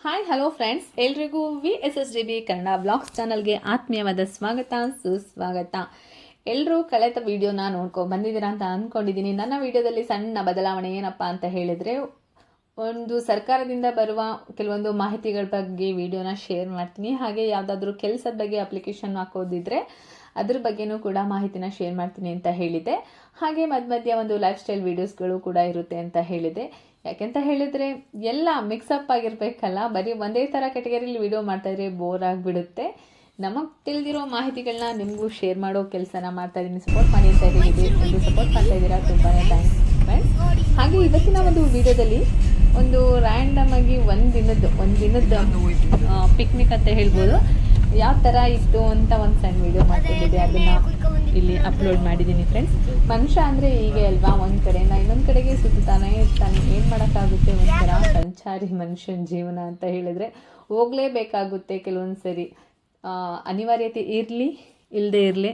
Hi hello friends ಎಲ್ರಿಗೂ V S S D B Kannada blogs ಚಾನಲ್ಗೆ ಆತ್ಮೀಯವಾದ ಸ್ವಾಗತ, ಸುಸ್ವಾಗತ. ಎಲ್ಲರೂ ಕಳೆದ ವೀಡಿಯೋನ ನೋಡ್ಕೊ ಬಂದಿದ್ದೀರಾ ಅಂತ ಅಂದ್ಕೊಂಡಿದ್ದೀನಿ ನನ್ನ ವಿಡಿಯೋದಲ್ಲಿ ಸಣ್ಣ ಬದಲಾವಣೆ ಏನಪ್ಪ ಅಂತ ಹೇಳಿದರೆ, ಒಂದು ಸರ್ಕಾರದಿಂದ ಬರುವ ಕೆಲವೊಂದು ಮಾಹಿತಿಗಳ ಬಗ್ಗೆ ವಿಡಿಯೋನ ಶೇರ್ ಮಾಡ್ತೀನಿ. ಹಾಗೆ ಯಾವುದಾದ್ರೂ ಕೆಲಸದ ಬಗ್ಗೆ ಅಪ್ಲಿಕೇಶನ್ ಹಾಕೋದಿದ್ರೆ ಅದ್ರ ಬಗ್ಗೆನೂ ಕೂಡ ಮಾಹಿತಿನ ಶೇರ್ ಮಾಡ್ತೀನಿ ಅಂತ ಹೇಳಿದೆ ಹಾಗೆ ಮಧ್ಯ ಮಧ್ಯ ಒಂದು ಲೈಫ್ ಸ್ಟೈಲ್ ವೀಡಿಯೋಸ್ಗಳು ಕೂಡ ಇರುತ್ತೆ ಅಂತ ಹೇಳಿದೆ ಯಾಕೆಂತ ಹೇಳಿದರೆ ಎಲ್ಲ ಮಿಕ್ಸಪ್ ಆಗಿರಬೇಕಲ್ಲ, ಬರೀ ಒಂದೇ ಥರ ಕೆಟಗರಿಲಿ ವಿಡಿಯೋ ಮಾಡ್ತಾಯಿದ್ರೆ ಬೋರ್ ಆಗಿಬಿಡುತ್ತೆ. ನಮಗೆ ತಿಳಿದಿರೋ ಮಾಹಿತಿಗಳನ್ನ ನಿಮಗೂ ಶೇರ್ ಮಾಡೋ ಕೆಲಸನ ಮಾಡ್ತಾ ಇದ್ದೀನಿ ಸಪೋರ್ಟ್ ಮಾಡಿರ್ತಾ ಇದ್ದೀವಿ ಸಪೋರ್ಟ್ ಮಾಡ್ತಾ ಇದ್ದೀರಾ ತುಂಬಾ ಥ್ಯಾಂಕ್ಸ್ ಫ್ರೆಂಡ್ಸ್ ಹಾಗೆ ಇವತ್ತಿನ ಒಂದು ವಿಡಿಯೋದಲ್ಲಿ ಒಂದು ರ್ಯಾಂಡಮ್ ಆಗಿ ಒಂದು ದಿನದ ಒಂದು ದಿನದ ಪಿಕ್ನಿಕ್ ಅಂತ ಹೇಳ್ಬೋದು. ಯಾವ ಥರ ಇತ್ತು ಅಂತ ಒಂದು ಸಣ್ಣ ವಿಡಿಯೋ ಇದ್ದೀವಿ ಅದನ್ನ ಇಲ್ಲಿ ಅಪ್ಲೋಡ್ ಮಾಡಿದ್ದೀನಿ ಫ್ರೆಂಡ್ಸ್ ಮನುಷ್ಯ ಅಂದರೆ ಹೀಗೆ ಅಲ್ವಾ? ಒಂದು ಕಡೆಯಿಂದ ಇನ್ನೊಂದು ಕಡೆಗೆ ಸುತ್ತಾನೆ ಇರ್ತಾನೆ. ಏನು ಮಾಡೋಕ್ಕಾಗುತ್ತೆ ಒಂಥರ ಸಂಚಾರಿ ಮನುಷ್ಯನ ಜೀವನ ಅಂತ ಹೇಳಿದ್ರೆ ಹೋಗಲೇಬೇಕಾಗುತ್ತೆ ಕೆಲವೊಂದು ಸರಿ. ಅನಿವಾರ್ಯತೆ ಇರಲಿ ಇಲ್ಲದೆ ಇರಲಿ.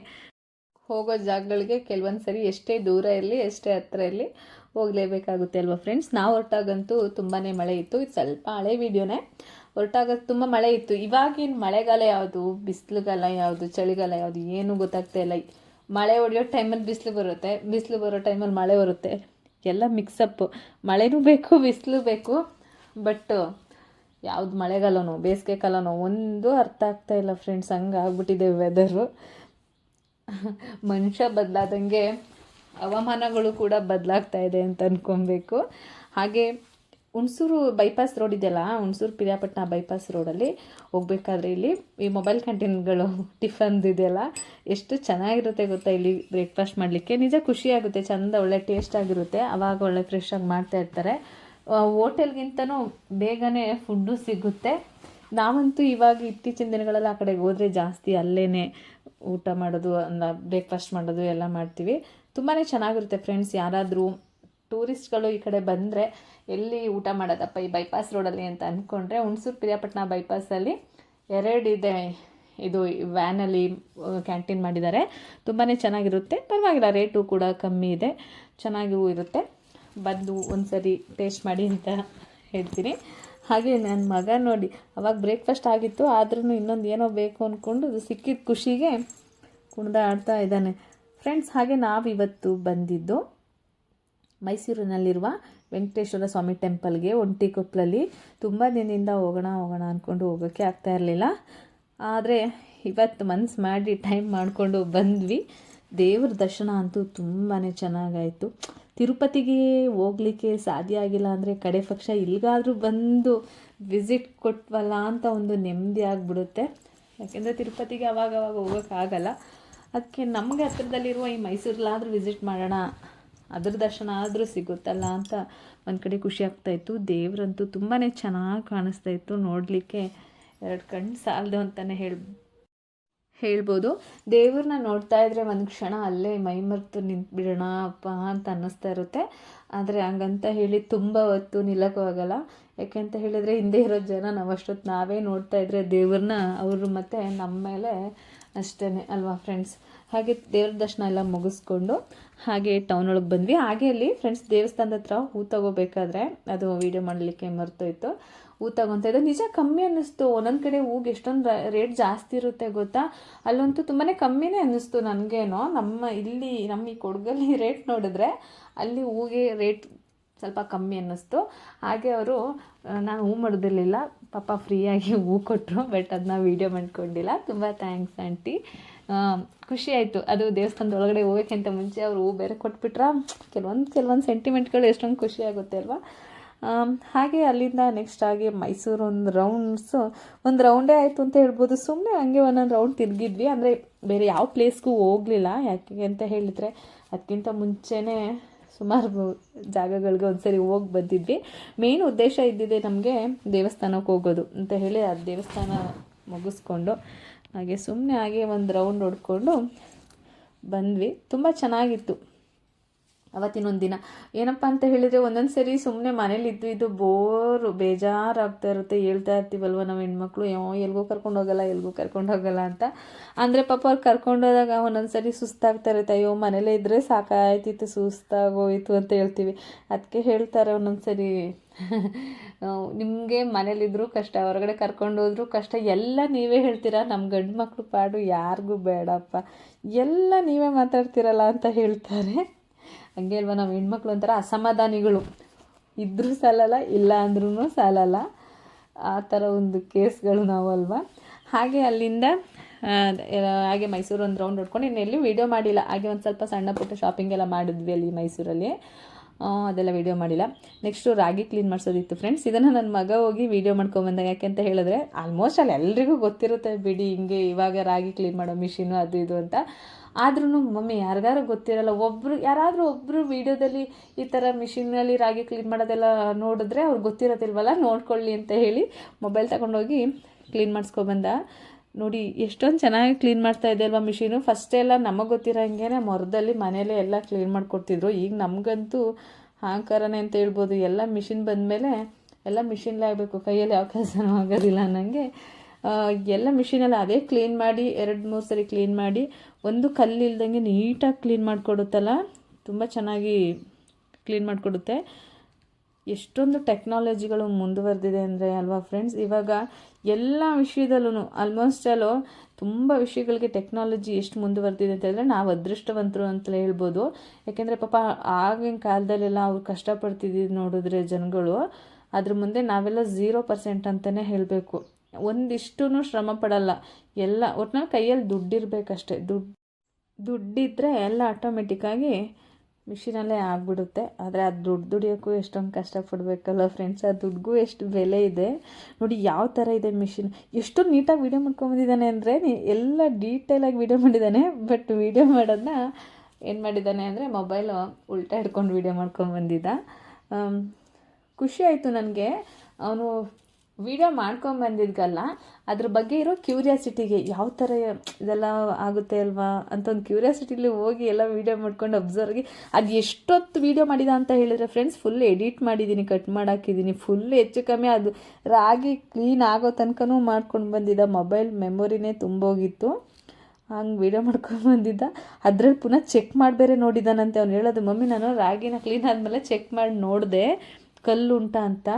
ಹೋಗೋ ಜಾಗಗಳಿಗೆ ಕೆಲವೊಂದು ಸರಿ ಎಷ್ಟೇ ದೂರ ಇರಲಿ, ಎಷ್ಟೇ ಹತ್ರ ಇರಲಿ ಹೋಗಲೇಬೇಕಾಗುತ್ತೆ ಅಲ್ವಾ ಫ್ರೆಂಡ್ಸ್ ನಾವು ಹೊರಟಾಗಂತೂ ತುಂಬಾ ಮಳೆ ಇತ್ತು. ಇದು ಸ್ವಲ್ಪ ಹಳೆ ವಿಡಿಯೋನೇ. ಹೊರಟಾಗ ತುಂಬ ಮಳೆ ಇತ್ತು. ಇವಾಗಿನ ಮಳೆಗಾಲ ಯಾವುದು? ಬಿಸಿಲುಗಾಲ ಯಾವುದು? ಚಳಿಗಾಲ ಯಾವುದು? ಏನೂ ಗೊತ್ತಾಗ್ತಾ ಇಲ್ಲ. ಮಳೆ ಹೊಡೆಯೋ ಟೈಮಲ್ಲಿ ಬಿಸಿಲು ಬರುತ್ತೆ, ಬಿಸಿಲು ಬರೋ ಟೈಮಲ್ಲಿ ಮಳೆ ಬರುತ್ತೆ. ಎಲ್ಲ ಮಿಕ್ಸಪ್ಪು ಮಳೆನೂ ಬೇಕು, ಬಿಸಿಲು ಬೇಕು ಬಟ್ ಯಾವ್ದು ಮಳೆಗಾಲನೋ, ಬೇಸಿಗೆ ಕಾಲನೋ, ಒಂದು ಅರ್ಥ ಆಗ್ತಾ ಇಲ್ಲ ಫ್ರೆಂಡ್ಸ್ ಹಂಗೆ ಆಗ್ಬಿಟ್ಟಿದೆ ವೆದರು ಮನುಷ್ಯ ಬದಲಾದಂಗೆ ಹವಾಮಾನಗಳು ಕೂಡ ಬದಲಾಗ್ತಾ ಇದೆ ಅಂತ ಅಂದ್ಕೊಬೇಕು ಹಾಗೆ ಹುಣಸೂರು ಬೈಪಾಸ್ ರೋಡ್ ಇದೆಯಲ್ಲ, ಹುಣಸೂರು ಪಿರಿಯಾಪಟ್ಟಣ ಬೈಪಾಸ್ ರೋಡಲ್ಲಿ ಹೋಗ್ಬೇಕಾದ್ರೆ ಇಲ್ಲಿ ಈ ಮೊಬೈಲ್ ಕ್ಯಾಂಟೀನ್ಗಳು ಟಿಫನ್ದು ಇದೆಯಲ್ಲ, ಎಷ್ಟು ಚೆನ್ನಾಗಿರುತ್ತೆ ಗೊತ್ತಾ ಇಲ್ಲಿ ಬ್ರೇಕ್ಫಾಸ್ಟ್ ಮಾಡಲಿಕ್ಕೆ. ನಿಜ ಖುಷಿ ಆಗುತ್ತೆ, ಚಂದ, ಒಳ್ಳೆ ಟೇಸ್ಟ್ ಆಗಿರುತ್ತೆ. ಅವಾಗ ಒಳ್ಳೆ ಫ್ರೆಶ್ ಆಗಿ ಮಾಡ್ತಾ ಇರ್ತಾರೆ. ಹೋಟೆಲ್ಗಿಂತನೂ ಬೇಗನೆ ಫುಡ್ಡು ಸಿಗುತ್ತೆ. ನಾವಂತೂ ಇವಾಗ ಇತ್ತೀಚಿನ ದಿನಗಳಲ್ಲಿ ಆ ಕಡೆಗೆ ಹೋದರೆ ಜಾಸ್ತಿ ಅಲ್ಲೇ ಊಟ ಮಾಡೋದು ಬ್ರೇಕ್ಫಾಸ್ಟ್ ಮಾಡೋದು ಎಲ್ಲ ಮಾಡ್ತೀವಿ. ತುಂಬಾ ಚೆನ್ನಾಗಿರುತ್ತೆ ಫ್ರೆಂಡ್ಸ್ ಯಾರಾದರೂ ಟೂರಿಸ್ಟ್ಗಳು ಈ ಕಡೆ ಬಂದರೆ ಎಲ್ಲಿ ಊಟ ಮಾಡೋದಪ್ಪ ಈ ಬೈಪಾಸ್ ರೋಡಲ್ಲಿ ಅಂತ ಅಂದ್ಕೊಂಡ್ರೆ ಹುಣಸೂರು ಪಿರಿಯಾಪಟ್ಟಣ ಬೈಪಾಸಲ್ಲಿ ಎರಡಿದೆ ಇದು ವ್ಯಾನಲ್ಲಿ ಕ್ಯಾಂಟೀನ್ ಮಾಡಿದ್ದಾರೆ. ತುಂಬಾ ಚೆನ್ನಾಗಿರುತ್ತೆ. ಪರವಾಗಿಲ್ಲ ರೇಟು ಕೂಡ ಕಮ್ಮಿ ಇದೆ. ಚೆನ್ನಾಗೂ ಇರುತ್ತೆ. ಬಂದು ಒಂದು ಟೇಸ್ಟ್ ಮಾಡಿ ಅಂತ ಹೇಳ್ತೀನಿ. ಹಾಗೆ ನನ್ನ ಮಗ ನೋಡಿ, ಅವಾಗ ಬ್ರೇಕ್ಫಾಸ್ಟ್ ಆಗಿತ್ತು ಆದ್ರೂ ಇನ್ನೊಂದು ಏನೋ ಬೇಕು ಅಂದ್ಕೊಂಡು ಅದು ಸಿಕ್ಕಿದ ಖುಷಿಗೆ ಕುಣ್ದಾಡ್ತಾ ಇದ್ದಾನೆ. ಫ್ರೆಂಡ್ಸ್ ಹಾಗೆ ನಾವಿವತ್ತು ಬಂದಿದ್ದು. ಮೈಸೂರಿನಲ್ಲಿರುವ ವೆಂಕಟೇಶ್ವರ ಸ್ವಾಮಿ ಟೆಂಪಲ್ಗೆ ಒಂಟಿಕೊಪ್ಪಲಲ್ಲಿ ತುಂಬ ದಿನದಿಂದ ಹೋಗೋಣ ಹೋಗೋಣ ಅಂದ್ಕೊಂಡು ಹೋಗೋಕ್ಕೆ ಆಗ್ತಾ ಇರಲಿಲ್ಲ. ಆದರೆ ಇವತ್ತು ಮನ್ಸು ಮಾಡಿ ಟೈಮ್ ಮಾಡಿಕೊಂಡು ಬಂದ್ವಿ. ದೇವ್ರ ದರ್ಶನ ಅಂತೂ ತುಂಬಾ ಚೆನ್ನಾಗಾಯಿತು. ತಿರುಪತಿಗೆ ಹೋಗ್ಲಿಕ್ಕೆ ಸಾಧ್ಯ ಆಗಿಲ್ಲ ಅಂದರೆ ಕಡೆ ಪಕ್ಷ ಇಲ್ಲಿಗಾದರೂ ಬಂದು ವಿಸಿಟ್ ಕೊಟ್ವಲ್ಲ ಅಂತ ಒಂದು ನೆಮ್ಮದಿ ಆಗಿಬಿಡುತ್ತೆ. ಯಾಕೆಂದರೆ ತಿರುಪತಿಗೆ ಅವಾಗವಾಗ ಅವಾಗ ಹೋಗೋಕ್ಕಾಗಲ್ಲ. ಅದಕ್ಕೆ ನಮಗೆ ಹತ್ರದಲ್ಲಿರುವ ಈ ಮೈಸೂರಲ್ಲಾದರೂ ವಿಸಿಟ್ ಮಾಡೋಣ ಅದ್ರ ದರ್ಶನ ಆದರೂ ಸಿಗುತ್ತಲ್ಲ ಅಂತ ಒಂದು ಕಡೆ ಖುಷಿ ಆಗ್ತಾಯಿತ್ತು ದೇವರಂತೂ ತುಂಬಾ ಚೆನ್ನಾಗಿ ಕಾಣಿಸ್ತಾ ಇತ್ತು. ನೋಡಲಿಕ್ಕೆ ಎರಡು ಕಣ್ಣು ಸಾಲದು ಅಂತಲೇ ಹೇಳಿ ಹೇಳ್ಬೋದು. ದೇವ್ರನ್ನ ನೋಡ್ತಾ ಇದ್ರೆ ಒಂದು ಕ್ಷಣ ಅಲ್ಲೇ ಮೈಮರೆತು ನಿಂತ್ಬಿಡೋಣ ಅಪ್ಪ ಅಂತ ಅನ್ನಿಸ್ತಾ ಇರುತ್ತೆ. ಆದರೆ ಹಂಗಂತ ಹೇಳಿ ತುಂಬ ಹೊತ್ತು ನಿಲ್ಲಕ್ಕೂ ಆಗಲ್ಲ. ಯಾಕೆಂತ ಹೇಳಿದರೆ ಹಿಂದೆ ಇರೋ ಜನ ನಾವು ಅಷ್ಟೊತ್ತು ನಾವೇ ನೋಡ್ತಾ ಇದ್ರೆ ದೇವ್ರನ್ನ ಅವರು ಮತ್ತು ನಮ್ಮ ಮೇಲೆ ಅಷ್ಟೇ ಅಲ್ವಾ ಫ್ರೆಂಡ್ಸ್ ಹಾಗೆ ದೇವ್ರ ದರ್ಶನ ಎಲ್ಲ ಮುಗಿಸ್ಕೊಂಡು ಹಾಗೆ ಟೌನ್ ಒಳಗೆ ಬಂದ್ವಿ. ಹಾಗೆ ಅಲ್ಲಿ ಫ್ರೆಂಡ್ಸ್ ದೇವಸ್ಥಾನದ ಹತ್ರ ಹೂ ತಗೋಬೇಕಾದ್ರೆ ಅದು ವೀಡಿಯೋ ಮಾಡಲಿಕ್ಕೆ ಮರ್ತೋಯ್ತು. ಹೂ ತಗೊತಾ ನಿಜ ಕಮ್ಮಿ ಅನ್ನಿಸ್ತು. ಒಂದೊಂದು ಕಡೆ ಹೂಗೆ ಎಷ್ಟೊಂದು ರೇಟ್ ಜಾಸ್ತಿ ಇರುತ್ತೆ ಗೊತ್ತಾ? ಅಲ್ಲಂತೂ ತುಂಬಾ ಕಮ್ಮಿನೇ ಅನ್ನಿಸ್ತು ನನಗೇನೋ. ನಮ್ಮ ಇಲ್ಲಿ, ನಮ್ಮ ಈ ಕೊಡಗಲ್ಲಿ ರೇಟ್ ನೋಡಿದ್ರೆ ಅಲ್ಲಿ ಹೂಗೆ ರೇಟ್ ಸ್ವಲ್ಪ ಕಮ್ಮಿ ಅನ್ನಿಸ್ತು. ಹಾಗೆ ಅವರು ನಾನು ಹೂ ಮಾಡೋದಿರಲಿಲ್ಲ. ಪಾಪ ಫ್ರೀಯಾಗಿ ಹೂ ಕೊಟ್ಟರು ಬಟ್ ಅದನ್ನ ವೀಡಿಯೋ ಮಾಡ್ಕೊಂಡಿಲ್ಲ. ತುಂಬ ಥ್ಯಾಂಕ್ಸ್ ಆಂಟಿ. ಖುಷಿ ಆಯಿತು. ಅದು ದೇವಸ್ಥಾನದ ಒಳಗಡೆ ಹೋಗೋಕ್ಕಿಂತ ಮುಂಚೆ ಅವರು ಹೂ ಬೇರೆ ಕೊಟ್ಬಿಟ್ರ. ಕೆಲವೊಂದು ಕೆಲವೊಂದು ಸೆಂಟಿಮೆಂಟ್ಗಳು ಎಷ್ಟೊಂದು ಖುಷಿ ಆಗುತ್ತೆ ಅಲ್ವಾ? ಹಾಗೆ ಅಲ್ಲಿಂದ ನೆಕ್ಸ್ಟ್ ಆಗಿ ಮೈಸೂರು ಒಂದು ರೌಂಡ್ಸು ಒಂದು ರೌಂಡೇ ಆಯಿತು ಅಂತ ಹೇಳ್ಬೋದು. ಸುಮ್ಮನೆ ಹಂಗೆ ಒಂದೊಂದು ರೌಂಡ್ ತಿರುಗಿದ್ವಿ. ಅಂದರೆ ಬೇರೆ ಯಾವ ಪ್ಲೇಸ್ಗೂ ಹೋಗಲಿಲ್ಲ. ಯಾಕೆ ಅಂತ ಹೇಳಿದರೆ ಅದಕ್ಕಿಂತ ಮುಂಚೆನೇ ಸುಮಾರು ಜಾಗಗಳಿಗೆ ಒಂದ್ಸರಿ ಹೋಗಿ ಬಂದಿದ್ವಿ. ಮೇನ್ ಉದ್ದೇಶ ಇದ್ದಿದೆ ನಮಗೆ ದೇವಸ್ಥಾನಕ್ಕೆ ಹೋಗೋದು ಅಂತ ಹೇಳಿ ಆ ದೇವಸ್ಥಾನ ಮುಗಿಸ್ಕೊಂಡು ಹಾಗೆ ಸುಮ್ಮನೆ ಹಾಗೆ ಒಂದು ರೌಂಡ್ ಹೊಡ್ಕೊಂಡು ಬಂದ್ವಿ. ತುಂಬ ಚೆನ್ನಾಗಿತ್ತು. ಅವತ್ತಿನೊಂದು ದಿನ. ಏನಪ್ಪ ಅಂತ ಹೇಳಿದರೆ ಒಂದೊಂದು ಸರಿ ಸುಮ್ಮನೆ ಮನೇಲಿ ಇದ್ದು ಇದು ಬೋರು ಬೇಜಾರಾಗ್ತಾ ಇರುತ್ತೆ. ಹೇಳ್ತಾ ಇರ್ತೀವಲ್ವ ನಾವು ಹೆಣ್ಮಕ್ಳು. ಯೋ, ಎಲ್ಗೂ ಕರ್ಕೊಂಡು ಹೋಗಲ್ಲ, ಎಲ್ಗೂ ಕರ್ಕೊಂಡು ಹೋಗಲ್ಲ ಅಂತ. ಅಂದರೆ ಪಾಪ ಅವ್ರು ಕರ್ಕೊಂಡೋದಾಗ ಒಂದೊಂದು ಸರಿ ಸುಸ್ತಾಗ್ತಾ ಇರುತ್ತೆ. ಅಯ್ಯೋ, ಮನೇಲೇ ಇದ್ದರೆ ಸಾಕಾಯ್ತಿತ್ತು, ಸುಸ್ತಾಗೋಯ್ತು ಅಂತ ಹೇಳ್ತೀವಿ. ಅದಕ್ಕೆ ಹೇಳ್ತಾರೆ ಒಂದೊಂದು ಸರಿ. ನಿಮಗೆ ಮನೇಲಿದ್ದರೂ ಕಷ್ಟ, ಹೊರಗಡೆ ಕರ್ಕೊಂಡು ಹೋದರೂ ಕಷ್ಟ. ಎಲ್ಲ ನೀವೇ ಹೇಳ್ತೀರಾ? ನಮ್ಮ ಗಂಡು ಮಕ್ಕಳು ಪಾಡು ಯಾರಿಗೂ ಬೇಡಪ್ಪ. ಎಲ್ಲ ನೀವೇ ಮಾತಾಡ್ತೀರಲ್ಲ ಅಂತ ಹೇಳ್ತಾರೆ. ಹಂಗೆ ಅಲ್ವಾ, ನಾವು ಹೆಣ್ಮಕ್ಳು ಒಂಥರ ಅಸಮಾಧಾನಿಗಳು. ಇದ್ದರೂ ಸಾಲಲ್ಲ, ಇಲ್ಲ ಅಂದ್ರೂ ಸಾಲಲ್ಲ. ಆ ಥರ ಒಂದು ಕೇಸ್ಗಳು ನಾವು ಅಲ್ವಾ? ಹಾಗೆ ಅಲ್ಲಿಂದ ಹಾಗೆ ಮೈಸೂರು ಒಂದು ರೌಂಡ್ ಹೊಡ್ಕೊಂಡು ಇನ್ನು ಎಲ್ಲಿ ವೀಡಿಯೋ ಮಾಡಿಲ್ಲ. ಹಾಗೆ ಒಂದು ಸ್ವಲ್ಪ ಸಣ್ಣ ಪುಟ್ಟ ಶಾಪಿಂಗ್ ಎಲ್ಲ ಮಾಡಿದ್ವಿ ಅಲ್ಲಿ ಮೈಸೂರಲ್ಲಿ. ಅದೆಲ್ಲ ವೀಡಿಯೋ ಮಾಡಿಲ್ಲ. ನೆಕ್ಸ್ಟು ರಾಗಿ ಕ್ಲೀನ್ ಮಾಡಿಸೋದಿತ್ತು ಫ್ರೆಂಡ್ಸ್ ಇದನ್ನು ನನ್ನ ಮಗ ಹೋಗಿ ವೀಡಿಯೋ ಮಾಡ್ಕೊಂಬಂದ. ಯಾಕೆ ಅಂತ ಹೇಳಿದ್ರೆ ಆಲ್ಮೋಸ್ಟ್ ಅಲ್ಲಿ ಎಲ್ರಿಗೂ ಗೊತ್ತಿರುತ್ತೆ, ಬಿಡಿ ಹಿಂಗೆ ಇವಾಗ ರಾಗಿ ಕ್ಲೀನ್ ಮಾಡೋ ಮಿಷಿನು ಅದು ಇದು ಅಂತ. ಆದ್ರೂ ಮಮ್ಮಿ ಯಾರಿಗಾರು ಗೊತ್ತಿರಲ್ಲ ಒಬ್ಬರು ಯಾರಾದರೂ ಒಬ್ಬರು ವೀಡಿಯೋದಲ್ಲಿ ಈ ಥರ ಮಿಷಿನಲ್ಲಿ ರಾಗಿ ಕ್ಲೀನ್ ಮಾಡೋದೆಲ್ಲ ನೋಡಿದ್ರೆ ಅವ್ರು ಗೊತ್ತಿರೋದಿಲ್ವಲ್ಲ ನೋಡ್ಕೊಳ್ಳಿ ಅಂತ ಹೇಳಿ ಮೊಬೈಲ್ ತಗೊಂಡೋಗಿ ಕ್ಲೀನ್ ಮಾಡಿಸ್ಕೊಬಂದ ನೋಡಿ ಎಷ್ಟೊಂದು ಚೆನ್ನಾಗಿ ಕ್ಲೀನ್ ಮಾಡ್ತಾ ಇದೆ ಅಲ್ವಾ ಮಿಷಿನು ಫಸ್ಟ್ ಎಲ್ಲ ನಮಗೆ ಗೊತ್ತಿರೋಂಗೆ ಮೊರದಲ್ಲಿ ಮನೆಯಲ್ಲೇ ಎಲ್ಲ ಕ್ಲೀನ್ ಮಾಡಿಕೊಡ್ತಿದ್ರು. ಈಗ ನಮಗಂತೂ ಅಹಂಕಾರನೇ ಅಂತ ಹೇಳ್ಬೋದು. ಎಲ್ಲ ಮಿಷಿನ್ ಬಂದಮೇಲೆ ಎಲ್ಲ ಮಿಷಿನ್ಲೇ ಆಗಬೇಕು. ಕೈಯಲ್ಲಿ ಯಾವ ಕೆಲಸನೂ ಆಗೋದಿಲ್ಲ ಅನ್ನಂಗೆ. ಆ, ಎಲ್ಲ ಮಿಷಿನಲ್ಲಿ ಅದೇ ಕ್ಲೀನ್ ಮಾಡಿ, ಎರಡು, ಮೂರು ಸರಿ ಕ್ಲೀನ್ ಮಾಡಿ, ಒಂದು ಕಲ್ಲು ಇಲ್ದಂಗೆ ನೀಟಾಗಿ ಕ್ಲೀನ್ ಮಾಡಿಕೊಡುತ್ತಲ್ಲ, ತುಂಬ ಚೆನ್ನಾಗಿ ಕ್ಲೀನ್ ಮಾಡಿಕೊಡುತ್ತೆ. ಎಷ್ಟೊಂದು ಟೆಕ್ನಾಲಜಿಗಳು ಮುಂದುವರೆದಿದೆ ಅಂದರೆ ಅಲ್ವಾ ಫ್ರೆಂಡ್ಸ್ ಇವಾಗ ಎಲ್ಲ ವಿಷಯದಲ್ಲೂ ಆಲ್ಮೋಸ್ಟ್ ಅಲ್ಲೋ ತುಂಬ ವಿಷಯಗಳಿಗೆ ಟೆಕ್ನಾಲಜಿ ಎಷ್ಟು ಮುಂದುವರೆದಿದೆ ಅಂತ ಹೇಳಿದ್ರೆ ನಾವು ಅದೃಷ್ಟವಂತರು ಅಂತಲೇ ಹೇಳ್ಬೋದು. ಯಾಕೆಂದರೆ ಪಾಪ ಆಗಿನ ಕಾಲದಲ್ಲೆಲ್ಲ ಅವ್ರು ಕಷ್ಟಪಡ್ತಿದ್ದು ನೋಡಿದ್ರೆ ಜನಗಳು, ಅದ್ರ ಮುಂದೆ ನಾವೆಲ್ಲ ಝೀರೋ ಪರ್ಸೆಂಟ್ ಅಂತಲೇ ಹೇಳಬೇಕು. ಒಂದಿಷ್ಟೂ ಶ್ರಮ ಪಡಲ್ಲ. ಎಲ್ಲ ಒಟ್ನಲ್ಲಿ ಕೈಯಲ್ಲಿ ದುಡ್ಡಿರಬೇಕಷ್ಟೆ. ದುಡ್ಡು ದುಡ್ಡಿದ್ದರೆ ಎಲ್ಲ ಆಟೋಮೆಟಿಕ್ಕಾಗಿ ಮಿಷಿನಲ್ಲೇ ಆಗಿಬಿಡುತ್ತೆ. ಆದರೆ ಅದು ದುಡ್ಡು ದುಡಿಯೋಕ್ಕೂ ಎಷ್ಟೊಂದು ಕಷ್ಟಪಡಬೇಕಲ್ಲ ಫ್ರೆಂಡ್ಸ್ ಆ ದುಡ್ಡಿಗೂ ಎಷ್ಟು ಬೆಲೆ ಇದೆ. ನೋಡಿ ಯಾವ ಥರ ಇದೆ ಮಿಷಿನ್ ಎಷ್ಟು ನೀಟಾಗಿ ವೀಡಿಯೋ ಮಾಡ್ಕೊಂಬಂದಿದ್ದಾನೆ ಅಂದರೆ ಎಲ್ಲ ಡೀಟೇಲಾಗಿ ವೀಡಿಯೋ ಮಾಡಿದ್ದಾನೆ ಬಟ್ ವೀಡಿಯೋ ಮಾಡೋದನ್ನ ಏನು ಮಾಡಿದ್ದಾನೆ ಅಂದರೆ ಮೊಬೈಲು ಉಲ್ಟಾ ಹಿಡ್ಕೊಂಡು ವೀಡಿಯೋ ಮಾಡ್ಕೊಂಬಂದಿದ್ದ ಬಂದಿದ್ದ ಖುಷಿ ಆಯಿತು ನನಗೆ. ಅವನು ವಿಡಿಯೋ ಮಾಡ್ಕೊಂಬಂದಿದ್ಗಲ್ಲ ಅದ್ರ ಬಗ್ಗೆ ಇರೋ ಕ್ಯೂರಿಯಾಸಿಟಿಗೆ ಯಾವ ಥರ ಇದೆಲ್ಲ ಆಗುತ್ತೆ ಅಲ್ವಾ ಅಂತ ಒಂದು ಕ್ಯೂರಿಯಾಸಿಟಿಲಿ ಹೋಗಿ ಎಲ್ಲ ವೀಡಿಯೋ ಮಾಡ್ಕೊಂಡು ಅಬ್ಸರ್ವ್ಗೆ ಅದು ಎಷ್ಟೊತ್ತು ವೀಡಿಯೋ ಮಾಡಿದ ಅಂತ ಹೇಳಿದ್ರೆ ಫ್ರೆಂಡ್ಸ್ ಫುಲ್ ಎಡಿಟ್ ಮಾಡಿದ್ದೀನಿ ಕಟ್ ಮಾಡಾಕಿದ್ದೀನಿ ಫುಲ್ ಹೆಚ್ಚು ಕಮ್ಮಿ ಅದು ರಾಗಿ ಕ್ಲೀನ್ ಆಗೋ ತನಕನೂ ಮಾಡ್ಕೊಂಡು ಬಂದಿದ್ದ ಮೊಬೈಲ್ ಮೆಮೊರಿನೇ ತುಂಬೋಗಿತ್ತು. ಹಂಗೆ ವೀಡಿಯೋ ಮಾಡ್ಕೊಂಡು ಬಂದಿದ್ದ. ಅದ್ರಲ್ಲಿ ಪುನಃ ಚೆಕ್ ಮಾಡಿ ಬೇರೆ ನೋಡಿದ್ದಾನಂತೆ ಅವ್ನು ಹೇಳೋದು, ಮಮ್ಮಿ, ನಾನು ರಾಗಿನ ಕ್ಲೀನ್ ಆದಮೇಲೆ ಚೆಕ್ ಮಾಡಿ ನೋಡಿದೆ, ಕಲ್ಲು ಉಂಟಾ ಅಂತ.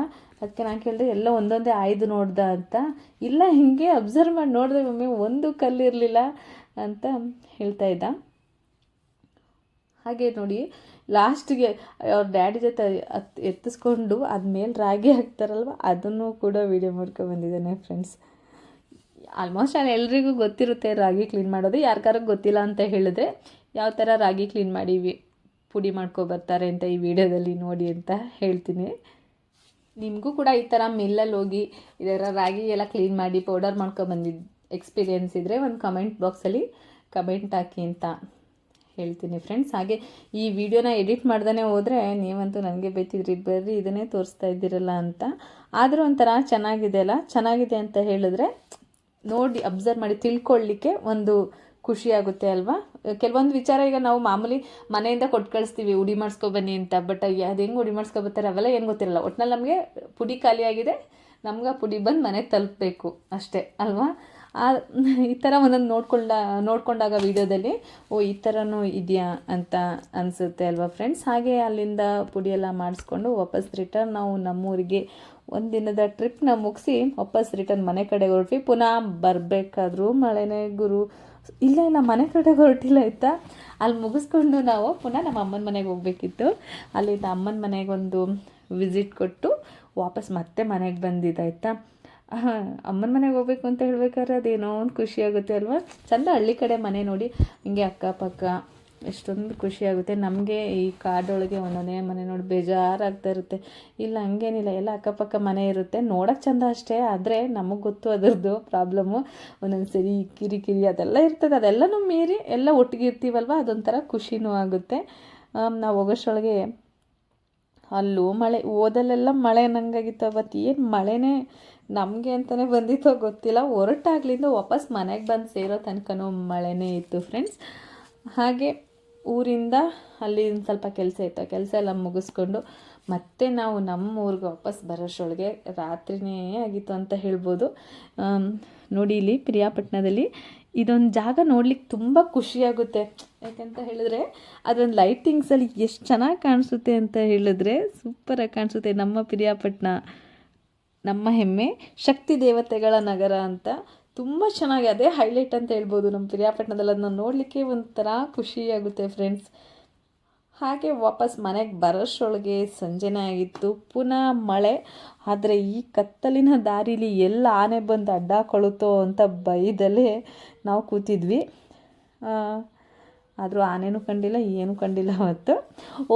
ಅದಕ್ಕೆ ನಾನು ಕೇಳಿದೆ ಎಲ್ಲ ಒಂದೊಂದೇ ಆಯ್ದು ನೋಡ್ದ ಅಂತ. ಇಲ್ಲ, ಹಿಂಗೆ ಅಬ್ಸರ್ವ್ ಮಾಡಿ ನೋಡಿದೆ ಮಮ್ಮಿ ಒಂದು ಕಲ್ಲು ಇರಲಿಲ್ಲ ಅಂತ ಹೇಳ್ತಾ ಇದ್ದ. ಹಾಗೆ ನೋಡಿ ಲಾಸ್ಟಿಗೆ ಅವ್ರ ಡ್ಯಾಡಿ ಜೊತೆ ಅತ್ ಎತ್ತಿಸ್ಕೊಂಡು ಅದ್ಮೇಲೆ ರಾಗಿ ಹಾಕ್ತಾರಲ್ವ, ಅದನ್ನು ಕೂಡ ವೀಡಿಯೋ ಮಾಡ್ಕೊಂಡು ಬಂದಿದ್ದಾನೆ ಫ್ರೆಂಡ್ಸ್ ಆಲ್ಮೋಸ್ಟ್ ನಾನು ಎಲ್ರಿಗೂ ಗೊತ್ತಿರುತ್ತೆ ರಾಗಿ ಕ್ಲೀನ್ ಮಾಡೋದು. ಯಾರಿಗಾರು ಗೊತ್ತಿಲ್ಲ ಅಂತ ಹೇಳಿದ್ರೆ ಯಾವ ಥರ ರಾಗಿ ಕ್ಲೀನ್ ಮಾಡಿ ಪುಡಿ ಮಾಡ್ಕೊಬರ್ತಾರೆ ಅಂತ ಈ ವಿಡಿಯೋದಲ್ಲಿ ನೋಡಿ ಅಂತ ಹೇಳ್ತೀನಿ. ನಿಮಗೂ ಕೂಡ ಈ ಥರ ಮಿಲ್ಲಲ್ಲಿ ಹೋಗಿ ಇದರ ರಾಗಿ ಎಲ್ಲ ಕ್ಲೀನ್ ಮಾಡಿ ಪೌಡರ್ ಮಾಡ್ಕೊಬಂದಿದ್ದು ಎಕ್ಸ್ಪೀರಿಯೆನ್ಸ್ ಇದ್ದರೆ ಒಂದು ಕಮೆಂಟ್ ಬಾಕ್ಸಲ್ಲಿ ಕಮೆಂಟ್ ಹಾಕಿ ಅಂತ ಹೇಳ್ತೀನಿ ಫ್ರೆಂಡ್ಸ್ ಹಾಗೆ ಈ ವಿಡಿಯೋನ ಎಡಿಟ್ ಮಾಡ್ದೇ ಹೋದರೆ ನೀವಂತೂ ನನಗೆ ಬೈತಿದ್ರಿ ಬರ್ರಿ, ಇದನ್ನೇ ತೋರಿಸ್ತಾ ಇದ್ದೀರಲ್ಲ ಅಂತ. ಆದರೂ ಒಂಥರ ಚೆನ್ನಾಗಿದೆ ಅಲ್ಲ? ಚೆನ್ನಾಗಿದೆ ಅಂತ ಹೇಳಿದ್ರೆ ನೋಡಿ ಅಬ್ಸರ್ವ್ ಮಾಡಿ ತಿಳ್ಕೊಳ್ಳಿಕ್ಕೆ ಒಂದು ಖುಷಿ ಆಗುತ್ತೆ ಅಲ್ವಾ? ಕೆಲವೊಂದು ವಿಚಾರ ಈಗ ನಾವು ಮಾಮೂಲಿ ಮನೆಯಿಂದ ಕೊಟ್ಟು ಕಳಿಸ್ತೀವಿ ಉಡಿ ಮಾಡಿಸ್ಕೊಬನ್ನಿ ಅಂತ ಬಟ್ ಅದು ಹೆಂಗೆ ಉಡಿ ಮಾಡಿಸ್ಕೊ ಬರ್ತಾರೆ ಅವೆಲ್ಲ ಏನು ಗೊತ್ತಿರಲ್ಲ. ಒಟ್ನಲ್ಲಿ ನಮಗೆ ಪುಡಿ ಖಾಲಿಯಾಗಿದೆ ನಮ್ಗೆ ಪುಡಿ ಬಂದು ಮನೆಗೆ ತಲುಪಬೇಕು ಅಷ್ಟೇ, ಅಲ್ವಾ? ಆ, ಈ ಥರ ಒಂದೊಂದು ನೋಡ್ಕೊಂಡ, ನೋಡ್ಕೊಂಡಾಗ ವಿಡಿಯೋದಲ್ಲಿ, ಓ, ಈ ಥರನೂ ಇದೆಯಾ ಅಂತ ಅನಿಸುತ್ತೆ ಅಲ್ವಾ ಫ್ರೆಂಡ್ಸ್ ಹಾಗೆ ಅಲ್ಲಿಂದ ಪುಡಿ ಎಲ್ಲ ಮಾಡಿಸ್ಕೊಂಡು ವಾಪಸ್ ರಿಟರ್ನ್ ನಾವು ನಮ್ಮೂರಿಗೆ ದಿನದ ಟ್ರಿಪ್ನ ಮುಗಿಸಿ ವಾಪಸ್ ರಿಟರ್ನ್ ಮನೆ ಕಡೆ ಹೊರಟ್ವಿ. ಪುನಃ ಬರಬೇಕಾದ್ರೂ ಮಳೆನೇ ಗುರು ಇಲ್ಲ ನಮ್ಮ ಮನೆ ಕಡೆ ಹೊರಟಿಲ್ಲ ಆಯಿತಾ? ಅಲ್ಲಿ ಮುಗಿಸ್ಕೊಂಡು ನಾವು ಪುನಃ ನಮ್ಮ ಅಮ್ಮನ ಮನೆಗೆ ಹೋಗ್ಬೇಕಿತ್ತು. ಅಲ್ಲಿಂದ ಅಮ್ಮನ ಮನೆಗೊಂದು ವಿಸಿಟ್ ಕೊಟ್ಟು ವಾಪಸ್ ಮತ್ತೆ ಮನೆಗೆ ಬಂದಿದ್ದಾಯ್ತಾ ಅಮ್ಮನ ಮನೆಗೆ ಹೋಗ್ಬೇಕು ಅಂತ ಹೇಳ್ಬೇಕಾದ್ರೆ ಅದೇನೋ ಒಂದು ಖುಷಿ ಆಗುತ್ತೆ ಅಲ್ವಾ? ಚಂದ ಹಳ್ಳಿ ಕಡೆ ಮನೆ ನೋಡಿ, ಹಿಂಗೆ ಅಕ್ಕಪಕ್ಕ ಎಷ್ಟೊಂದು ಖುಷಿಯಾಗುತ್ತೆ ನಮಗೆ ಈ ಕಾಡೊಳಗೆ ಒಂದೊಂದೇ ಮನೆ ನೋಡಿ ಬೇಜಾರಾಗ್ತಾ ಇರುತ್ತೆ. ಇಲ್ಲ, ಹಂಗೇನಿಲ್ಲ. ಎಲ್ಲ ಅಕ್ಕಪಕ್ಕ ಮನೆ ಇರುತ್ತೆ. ನೋಡೋಕೆ ಚಂದ ಅಷ್ಟೇ, ಆದರೆ ನಮಗೆ ಗೊತ್ತು ಅದರದ್ದು ಪ್ರಾಬ್ಲಮ್ಮು ಒಂದೊಂದು ಸರಿ ಕಿರಿಕಿರಿ ಅದೆಲ್ಲ ಇರ್ತದೆ. ಅದೆಲ್ಲನೂ ಮೀರಿ ಎಲ್ಲ ಒಟ್ಟಿಗೆ ಇರ್ತೀವಲ್ವ ಅದೊಂಥರ ಖುಷಿನೂ ಆಗುತ್ತೆ. ನಾವು ಹೋಗೋಷ್ಟೊಳಗೆ ಅಲ್ಲೂ ಮಳೆ ಓದಲ್ಲೆಲ್ಲ ಮಳೆ ನಂಗಾಗಿತ್ತು. ಅವತ್ತು ಏನು ಮಳೆನೇ ನಮಗೆ ಅಂತಲೇ ಬಂದಿತ್ತೋ ಗೊತ್ತಿಲ್ಲ. ಹೊರಟಾಗ್ಲಿಂದ ವಾಪಸ್ ಮನೆಗೆ ಬಂದು ಸೇರೋ ತನಕನೂ ಮಳೆನೇ ಇತ್ತು ಫ್ರೆಂಡ್ಸ್ ಹಾಗೆ ಊರಿಂದ ಅಲ್ಲಿ ಒಂದು ಸ್ವಲ್ಪ ಕೆಲಸ ಇತ್ತು. ಕೆಲಸ ಎಲ್ಲ ಮುಗಿಸ್ಕೊಂಡು ಮತ್ತೆ ನಾವು ನಮ್ಮ ಊರಿಗೆ ವಾಪಸ್ ಬರೋಷ್ಟೊಳಗೆ ರಾತ್ರಿನೇ ಆಗಿತ್ತು ಅಂತ ಹೇಳ್ಬೋದು. ನೋಡಿ ಇಲ್ಲಿ ಪ್ರಿಯಾಪಟ್ಟಣದಲ್ಲಿ ಇದೊಂದು ಜಾಗ ನೋಡ್ಲಿಕ್ಕೆ ತುಂಬ ಖುಷಿಯಾಗುತ್ತೆ ಯಾಕಂತ ಹೇಳಿದ್ರೆ ಅದೊಂದು ಲೈಟಿಂಗ್ಸಲ್ಲಿ ಎಷ್ಟು ಚೆನ್ನಾಗಿ ಕಾಣಿಸುತ್ತೆ ಅಂತ ಹೇಳಿದ್ರೆ ಸೂಪರಾಗಿ ಕಾಣಿಸುತ್ತೆ. ನಮ್ಮ ಪಿರಿಯಾಪಟ್ಟಣ, ನಮ್ಮ ಹೆಮ್ಮೆ, ಶಕ್ತಿ ದೇವತೆಗಳ ನಗರ ಅಂತ ತುಂಬ ಚೆನ್ನಾಗಿ ಅದೇ ಹೈಲೈಟ್ ಅಂತ ಹೇಳ್ಬೋದು ನಮ್ಮ ಪಿರಿಯಾಪಟ್ಟಣದಲ್ಲಿ ಅದನ್ನ ನೋಡಲಿಕ್ಕೆ ಒಂಥರ ಖುಷಿಯಾಗುತ್ತೆ ಫ್ರೆಂಡ್ಸ್ ಹಾಗೆ ವಾಪಸ್ ಮನೆಗೆ ಬರೋಷ್ಟರೊಳಗೆ ಸಂಜೆನೇ ಆಗಿತ್ತು. ಪುನಃ ಮಳೆ. ಆದರೆ ಈ ಕತ್ತಲಿನ ದಾರಿಲಿ ಎಲ್ಲ ಆನೆ ಬಂದು ಅಡ್ಡ ಕೊಳುತ್ತೋ ಅಂತ ಭಯದಲ್ಲೇ ನಾವು ಕೂತಿದ್ವಿ. ಆದರೂ ಆನೆನೂ ಕಂಡಿಲ್ಲ, ಏನೂ ಕಂಡಿಲ್ಲ ಅವತ್ತು.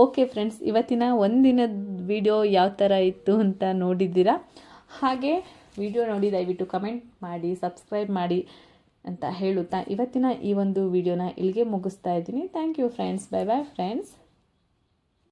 ಓಕೆ ಫ್ರೆಂಡ್ಸ್ ಇವತ್ತಿನ ಒಂದಿನದ ವಿಡಿಯೋ ಯಾವ ಥರ ಇತ್ತು ಅಂತ ನೋಡಿದ್ದೀರಾ? ಹಾಗೆ ವಿಡಿಯೋ ನೋಡಿ, ದಯವಿಟ್ಟು ಕಮೆಂಟ್ ಮಾಡಿ ಸಬ್ಸ್ಕ್ರೈಬ್ ಮಾಡಿ ಅಂತ ಹೇಳುತ್ತಾ ಇವತ್ತಿನ ಈ ಒಂದು ವಿಡಿಯೋನ ಇಲ್ಲಿಗೆ ಮುಗಿಸ್ತಾ ಇದ್ದೀನಿ. Thank you friends bye bye friends